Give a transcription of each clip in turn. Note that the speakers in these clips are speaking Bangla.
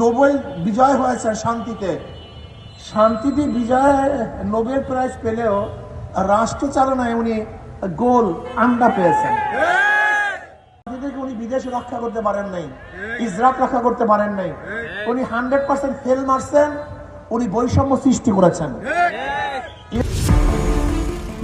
নোবেল বিজয় হয়েছে শান্তিতে। শান্তিতে বিজয়, নোবেল প্রাইজ পেলেও রাষ্ট্র চালনায় উনি গোল আন্ডা পেয়েছেন। উনি বিদেশে রক্ষা করতে পারেন নাই ইসরাক রক্ষা করতে পারেন নাই। উনি হান্ড্রেড পার্সেন্ট ফেল মারছেন, উনি বৈষম্য সৃষ্টি করেছেন।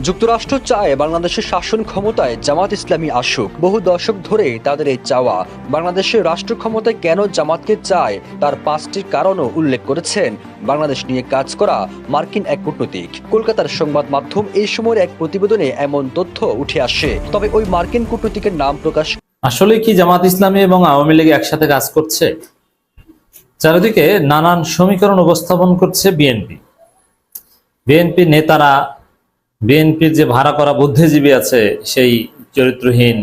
যুক্তরাষ্ট্র চায় বাংলাদেশের শাসন ক্ষমতায় জামাত ইসলামী আসুক। বহু দশক ধরে তাদের এই চাওয়া বাংলাদেশের রাষ্ট্র ক্ষমতায় কেন জামাতকে চায় তার পাঁচটি কারণও উল্লেখ করেছেন। বাংলাদেশ নিয়ে কাজ করা মার্কিন এক কূটনৈতিক। কলকাতার সংবাদ মাধ্যম এই সময়ের এক প্রতিবেদনে এমন তথ্য উঠে আসে। তবে ওই মার্কিন কূটনৈতিকের নাম প্রকাশ আসলে কি জামাত ইসলামী এবং আওয়ামী লীগ একসাথে কাজ করছে? চারিদিকে নানান সমীকরণ উপস্থাপন করছে বিএনপি। বিএনপি নেতারা বিএনপির যে ভাড়া করা বুদ্ধিজীবী আছে, সেই চরিত্রহীন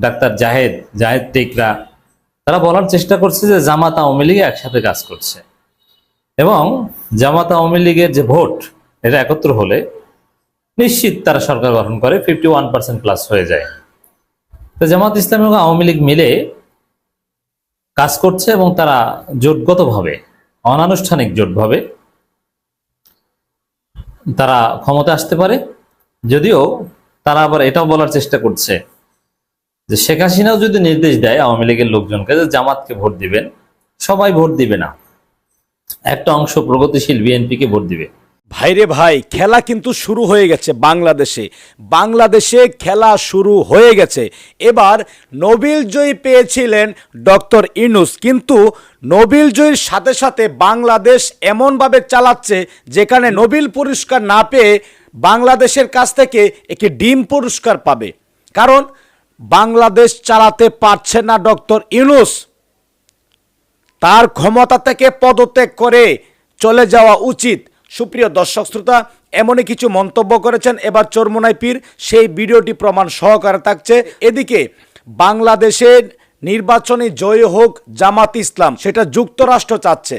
ডাক্তার জাহেদ জাহেদ টেকরা, তারা বলার চেষ্টা করছে যে জামাত আওয়ামী লীগ একসাথে কাজ করছে। এবং জামাত আওয়ামী লীগের যে ভোট, এটা একত্র হলে নিশ্চিত তারা সরকার গঠন করে ফিফটি ওয়ান পার্সেন্ট প্লাস হয়ে যায়। তো জামাত ইসলাম এবং আওয়ামী লীগ মিলে কাজ করছে এবং তারা জোটগতভাবে, অনানুষ্ঠানিক জোটভাবে তারা ক্ষমতা আসতে পারে। যদিও তারা আবার এটাও বলার চেষ্টা করছে যে শেখ হাসিনাও যদি নির্দেশ দেয় আওয়ামী লীগের লোকজনকে যে জামাতকে ভোট দিবেন, সবাই ভোট দিবে না। একটা অংশ প্রগতিশীল বিএনপিকে ভোট দিবে। ভাইরে ভাই, খেলা কিন্তু শুরু হয়ে গেছে বাংলাদেশে। বাংলাদেশে খেলা শুরু হয়ে গেছে। এবার নোবেল জয়ী পেয়েছিলেন ডক্টর ইনুস কিন্তু নোবেল জয়ীর সাথে সাথে বাংলাদেশ এমনভাবে চালাচ্ছে যেখানে নোবেল পুরস্কার না পেয়ে বাংলাদেশের কাছ থেকে একটি ডিম পুরস্কার পাবে। কারণ বাংলাদেশ চালাতে পারছে না ডক্টর ইনুস তার ক্ষমতা থেকে পদত্যাগ করে চলে যাওয়া উচিত। সুপ্রিয় দর্শক শ্রোতা, এমনই কিছু মন্তব্য করেছেন এবার চরমোনাই পীর। সেই ভিডিওটি প্রমাণ সহকারে থাকছে। এদিকে বাংলাদেশের নির্বাচনে জয় হোক জামাত ইসলাম, সেটা যুক্তরাষ্ট্র চাচ্ছে।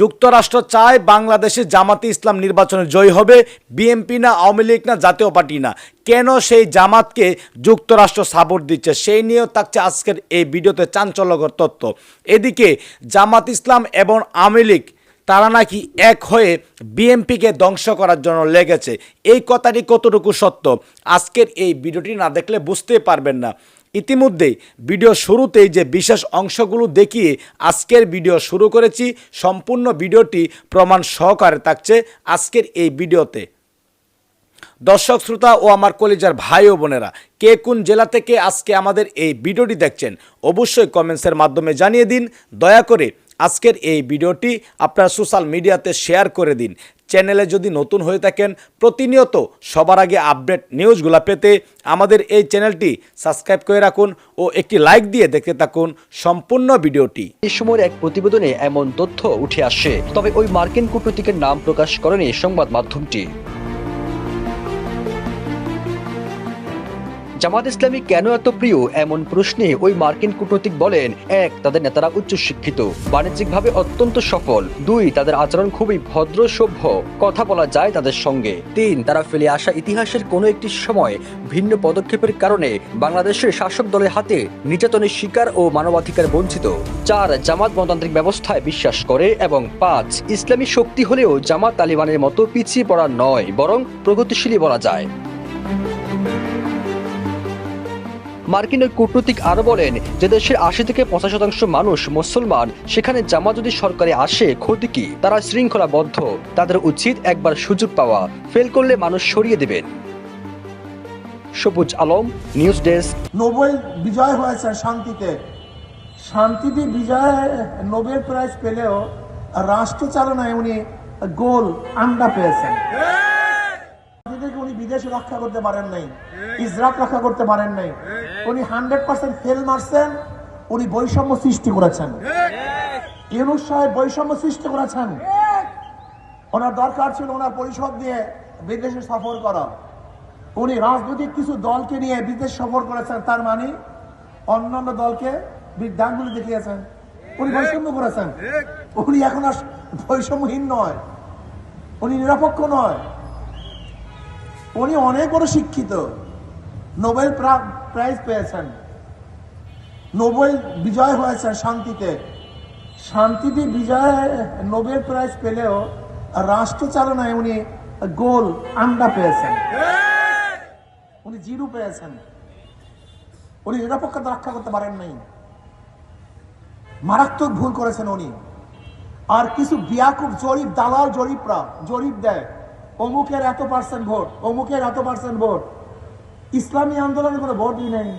যুক্তরাষ্ট্র চায় বাংলাদেশে জামাতে ইসলাম নির্বাচনে জয় হবে, বিএনপি না, আওয়ামী লীগ না, জাতীয় পার্টি না। কেন সেই জামাতকে যুক্তরাষ্ট্র সাপোর্ট দিচ্ছে? সেই নিয়েও থাকছে আজকের এই ভিডিওতে চাঞ্চল্যকর তথ্য। এদিকে জামাত ইসলাম এবং আওয়ামী লীগ তারা নাকি এক হয়ে বিএমপিকে ধ্বংস করার জন্য লেগেছে। এই কথাটি কতটুকু সত্য? আজকের এই ভিডিওটি না দেখলে বুঝতে পারবেন না। ইতিমধ্যেই ভিডিও শুরুতেই যে বিশেষ অংশগুলো দেখিয়ে আজকের ভিডিও শুরু করেছি, সম্পূর্ণ ভিডিওটি প্রমাণ সহকারে থাকছে আজকের এই ভিডিওতে। দর্শক, শ্রোতা ও আমার কলেজার ভাই ও বোনেরা, কে কোন জেলা থেকে আজকে আমাদের এই ভিডিওটি দেখছেন, অবশ্যই কমেন্টসের মাধ্যমে জানিয়ে দিন। দয়া করে আজকের এই ভিডিওটি আপনার সোশ্যাল মিডিয়াতে শেয়ার করে দিন। চ্যানেলে যদি নতুন হয়ে থাকেন, প্রতিনিয়ত সবার আগে আপডেট নিউজগুলো পেতে আমাদের এই চ্যানেলটি সাবস্ক্রাইব করে রাখুন ও একটি লাইক দিয়ে দেখতে থাকুন সম্পূর্ণ ভিডিওটি। এই সময়ের এক প্রতিবেদনে এমন তথ্য উঠে আসে, তবে ওই মার্কিন কূটনৈতিকের নাম প্রকাশ করেনি সংবাদ মাধ্যমটি। জামাত ইসলামী কেন এত প্রিয়? এমন প্রশ্নে ওই মার্কিন কূটনৈতিক বলেন, এক, তাদের নেতারা উচ্চ উচ্চশিক্ষিত, বাণিজ্যিকভাবে অত্যন্ত সফল, দুই, তাদের আচরণ খুবই ভদ্র, সভ্য, কথা বলা যায় তাদের সঙ্গে, তিন, তারা ফেলে আসা ইতিহাসের কোনো একটি সময় ভিন্ন পদক্ষেপের কারণে বাংলাদেশের শাসক দলের হাতে নির্যাতনের শিকার ও মানবাধিকার বঞ্চিত, চার, জামাত গণতান্ত্রিক ব্যবস্থায় বিশ্বাস করে, এবং পাঁচ, ইসলামী শক্তি হলেও জামাত তালিবানের মতো পিছিয়ে পড়া নয়, বরং প্রগতিশীলী বলা যায়। মার্কিন ওই কূটনৈতিক আরও বলেন যে দেশের আশি থেকে পঁচাশ শতাংশ মানুষ মুসলমান, সেখানে জামা যদি সরকারে আসে, ক্ষতি কি? তারা শৃঙ্খলাবদ্ধ। তাদের উচিত একবার সুযোগ পাওয়া। ফেল করলে মানুষ সরিয়ে দেবেন। Sabuj Alam, news desk. Nobel বিজয় হয়েছে শান্তিতে। শান্তিতে বিজয়, নোবেল প্রাইজ পেলেও রাষ্ট্র চালনায় উনি গোল আন্ডা পেয়েছেন। বিদেশে রক্ষা করতে পারেন নাই ইসরাক রক্ষা করতে পারেন নাই। উনি হান্ড্রেড পার্সেন্ট ফেল মারছেন উনি বৈষম্য সৃষ্টি করেছেন। ইউনুস সাহেব বৈষম্য সৃষ্টি করেছেন। ওনার দরকার ছিল ওনার পরিষদ দিয়ে বিদেশে সফর করা। উনি রাজনৈতিক কিছু দলকে নিয়ে বিদেশ সফর করেছেন তার মানে অন্যান্য দলকে বৃদ্ধাঙ্গুলি দেখিয়েছেন। উনি বৈষম্য করেছেন। উনি এখন আর বৈষম্যহীন নয়। উনি নিরপেক্ষ নয়। উনি অনেক বড় শিক্ষিত। নোবেল প্রা- প্রাইজ পেয়েছেন। নোবেল বিজয় হয়েছে শান্তিতে। শান্তিতে বিজয়, নোবেল প্রাইজ পেলেও রাষ্ট্র চালনায় উনি গোল আন্ডা পেয়েছেন। উনি জিরো পেয়েছেন। উনি নিরপেক্ষতা রক্ষা করতে পারেন নাই। মারাত্মক ভুল করেছেন উনি। আর কিছু বিয়াকুব জরিপ, দালাল জরিপরা, জরিপ দেয়। অমুকের এত পার্সেন্ট ভোট, অমুকের এত পার্সেন্ট ভোট। ইসলামী আন্দোলনে কোনো ভোটই নেই।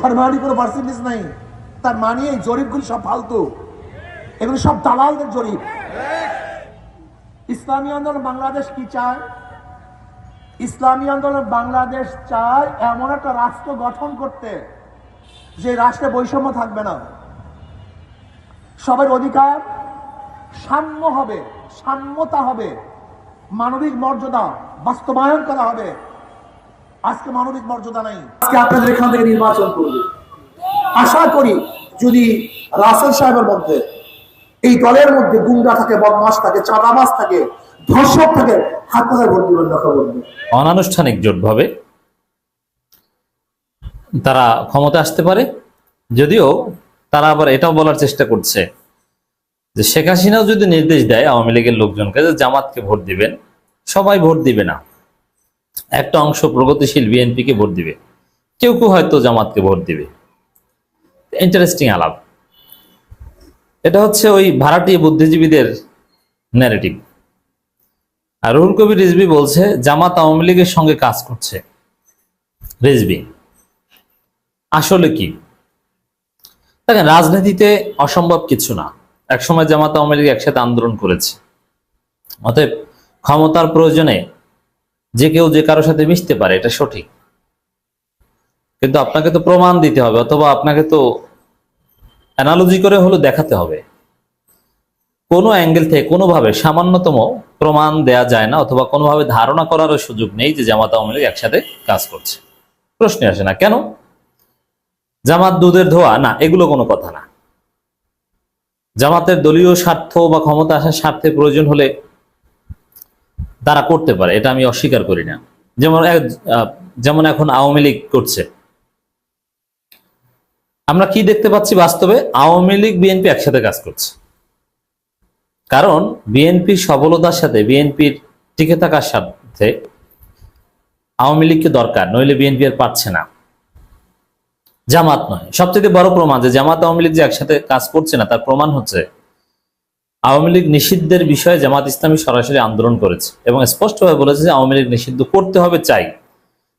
তার মানে কোনো পার্সেন্টেজ নাই। তার মানে এই জরিপগুলি সব ফালতু। এগুলো সব দালালদের জরিপ। ইসলামী আন্দোলন বাংলাদেশ কি চায়? ইসলামী আন্দোলন বাংলাদেশ চায় এমন একটা রাষ্ট্র গঠন করতে, যে রাষ্ট্রে বৈষম্য থাকবে না। সবার অধিকার সাম্য হবে সাম্যতা হবে মানবিক মর্যাদা বাস্তবায়ন করা হবে। আজকে মানবিক মর্যাদা নাই। আজকে আপনাদের এখান থেকে নির্বাচন করবে। আশা করি যদি রাসেল সাহেবের মধ্যে এই দলের মধ্যে গুন্ডা থাকে বদমাস থাকে চাঁদাবাস থাকে ধর্ষক থাকে হাত পাতায় ভোট দিবেন না খবর। অনানুষ্ঠানিক জোটভাবে তারা ক্ষমতা আসতে পারে যদিও তারা আবার এটাও বলার চেষ্টা করছে। যে শেখ হাসিনাও যদি নির্দেশ দেয় আওয়ামী লীগের লোকজনকে যে জামাতকে ভোট দিবেন, সবাই ভোট দিবে না। একটা অংশ প্রগতিশীল বিএনপিকে ভোট দিবে। কেউ কেউ হয়তো জামাতকে ভোট দিবে। ইন্টারেস্টিং আলাপ। এটা হচ্ছে ওই ভাড়াটিয়া বুদ্ধিজীবীদের ন্যারেটিভ আর রুহুল কবির রিজবি বলছে, জামাত আওয়ামী লীগের সঙ্গে কাজ করছে। রিজবি আসলে কি? দেখেন, রাজনীতিতে অসম্ভব কিছু না। একসময় জামাত আওয়ামী লীগ একসাথে আন্দোলন করেছে। অতএব ক্ষমতার প্রয়োজনে যে কেউ যে কারোর সাথে মিশতে পারে, এটা সঠিক। কিন্তু আপনাকে তো প্রমাণ দিতে হবে, অথবা আপনাকে তো অ্যানালজি করে হলো দেখাতে হবে। কোনো অ্যাঙ্গেল থেকে কোনোভাবে সামান্যতম প্রমাণ দেয়া যায় না, অথবা কোনোভাবে ধারণা করারও সুযোগ নেই যে জামাত আওয়ামী লীগ একসাথে কাজ করছে। প্রশ্নে আসে না, কেন? জামাত দুধের ধোয়া? না, এগুলো কোনো কথা না। জামাতের দলীয় স্বার্থ বা ক্ষমতা আসার স্বার্থে প্রয়োজন হলে তারা করতে পারে, এটা আমি অস্বীকার করি না। যেমন যেমন এখন আওয়ামী লীগ করছে। আমরা কি দেখতে পাচ্ছি বাস্তবে? আওয়ামী লীগ, বিএনপি একসাথে কাজ করছে। কারণ বিএনপির সফলতার সাথে, বিএনপির টিকে থাকার সাথে আওয়ামী লীগকে দরকার, নইলে বিএনপি আর পাচ্ছে না। জামাত নয়। সবচেয়ে বড় প্রমাণ যে জামাত আওয়ামী লীগ যে একসাথে কাজ করছে না, তার প্রমাণ হচ্ছে আওয়ামী লীগ নিষিদ্ধের বিষয়ে জামাত ইসলামী সরাসরি আন্দোলন করেছে এবং স্পষ্টভাবে বলেছে যে আওয়ামী লীগ নিষিদ্ধ করতে হবে, চাই।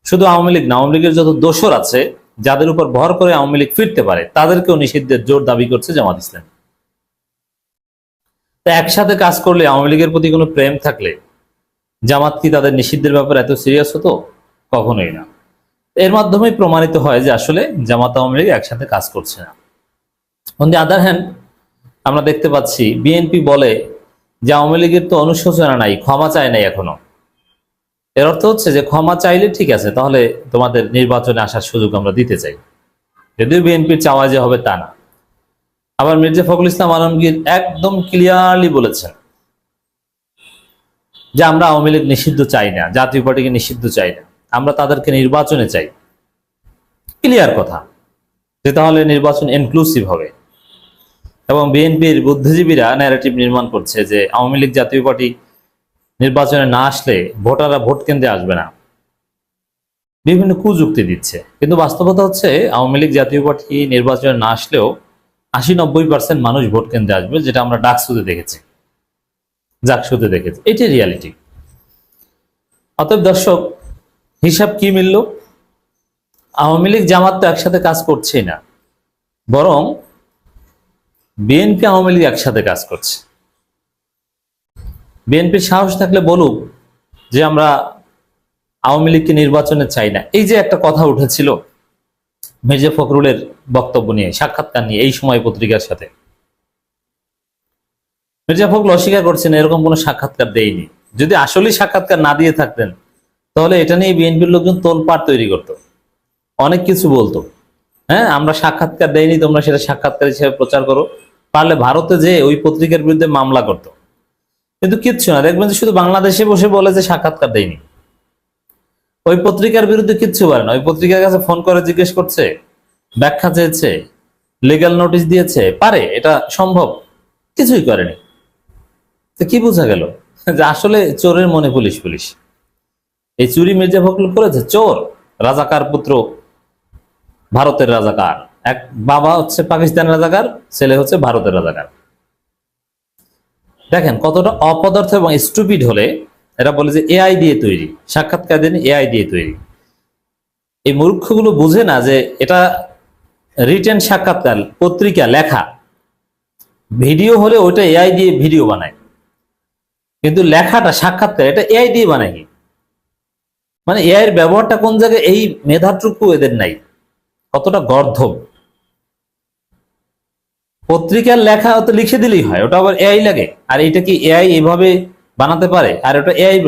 শুধু আওয়ামী লীগ না, আওয়ামী লীগের যত দোষর আছে, যাদের উপর ভর করে আওয়ামী লীগ ফিরতে পারে, তাদেরকেও নিষিদ্ধের জোর দাবি করছে জামাত ইসলাম। তা একসাথে কাজ করলে আওয়ামী লীগের প্রতি কোনো প্রেম থাকলে জামাত কি তাদের নিষিদ্ধের ব্যাপারে এত সিরিয়াস হতো? কখনোই না। এর মাধ্যমেই প্রমাণিত হয় যে আসলে জামাত আওয়ামী লীগ একসাথে কাজ করছে না। অন দি আদার হ্যান্ড আমরা দেখতে পাচ্ছি বিএনপি বলে যে আওয়ামী লীগের তো অনুশোচনা নাই, ক্ষমা চায় নাই এখনও। এর অর্থ হচ্ছে যে ক্ষমা চাইলে ঠিক আছে, তাহলে তোমাদের নির্বাচনে আসার সুযোগ আমরা দিতে চাই। যদিও বিএনপির চাওয়া যে হবে তা না। আবার মির্জা ফখরুল ইসলাম আলমগীর একদম ক্লিয়ারলি বলেছেন যে আমরা আওয়ামী লীগ নিষিদ্ধ চাই না, জাতীয় পার্টিকে নিষিদ্ধ চাই না। আমরা তাদেরকে নির্বাচনে চাই। ক্লিয়ার কথা যে তাহলে নির্বাচন ইনক্লুসিভ হবে। এবং বিএনপির বুদ্ধিজীবীরা ন্যারেটিভ নির্মাণ করছে যে আওয়ামী লীগ জাতীয় পার্টি নির্বাচনে না আসলে ভোটাররা ভোট কেন্দ্রে আসবে না। বিভিন্ন কুযুক্তি দিচ্ছে। কিন্তু বাস্তবতা হচ্ছে আওয়ামী লীগ জাতীয় পার্টি নির্বাচনে না আসলেও আশি নব্বই পার্সেন্ট মানুষ ভোট কেন্দ্রে আসবে, যেটা আমরা ডাকসুতে দেখেছি। জাকসুতে দেখেছি। এটি রিয়ালিটি অতএব দর্শক হিসাব কি মিলল? আওয়ামী লীগ, জামাত তো একসাথে কাজ করছেই না। বরং বিএনপি, আওয়ামী লীগ একসাথে কাজ করছে। বিএনপির সাহস থাকলে বলুক যে আমরা আওয়ামী লীগকে নির্বাচনে চাই না। এই যে একটা কথা উঠেছিল মির্জা ফখরুলের বক্তব্য নিয়ে, সাক্ষাৎকার নিয়ে, এই সময় পত্রিকার সাথে। মির্জা ফখরুল অস্বীকার করছেন, এরকম কোনো সাক্ষাৎকার দেয়নি। যদি আসলেই সাক্ষাৎকার না দিয়ে থাকতেন তাহলে এটা নিয়ে বিএনপির লোকজন তোলপাড় তৈরি করতো। অনেক কিছু বলতো। হ্যাঁ আমরা সাক্ষাৎকার দেয়নি, তোমরা সেটা সাক্ষাৎকার হিসেবে প্রচার করো। পারলে ভারতে যে ওই পত্রিকার বিরুদ্ধে মামলা করতো। কিন্তু কিচ্ছু না, দেখবেন যে শুধু বাংলাদেশে বসে বলে যে সাক্ষাৎকার দেয়নি। ওই পত্রিকার বিরুদ্ধে কিচ্ছু পারে না। ওই পত্রিকার কাছে ফোন করে জিজ্ঞেস করছে, ব্যাখ্যা চেয়েছে লিগ্যাল নোটিশ দিয়েছে। পারে, এটা সম্ভব। কিছুই করেনি। তো কি বোঝা গেল? যে আসলে চোরের মনে পুলিশ পুলিশ এই চুরি মির্জা ফখরুল করেছে? চোর। রাজাকার পুত্র। ভারতের রাজাকার। এক বাবা হচ্ছে পাকিস্তানের রাজাকার, ছেলে হচ্ছে ভারতের রাজাকার। দেখেন কতটা অপদার্থ এবং স্টুপিড হলে এরা বলে যে এআই দিয়ে তৈরি, সাক্ষাৎকার দিন এআই দিয়ে তৈরি। এই মূর্খগুলো বুঝে না যে এটা রিটেন সাক্ষাৎকার, পত্রিকা, লেখা। ভিডিও হলে ওইটা এআই দিয়ে ভিডিও বানায়। কিন্তু লেখাটা সাক্ষাৎকার, এটা এআই দিয়ে বানায় মানে এআই এর ব্যবহারটা কোন জায়গায় এই মেধাটুকু এদের নাই? কতটা গর্ধব। পত্রিকার লেখা তো লিখে দিলেই হয়, ওটা আবার এআই লাগে। আর এটা কি এআই এভাবে বানাতে পারে? আর ওটা এআই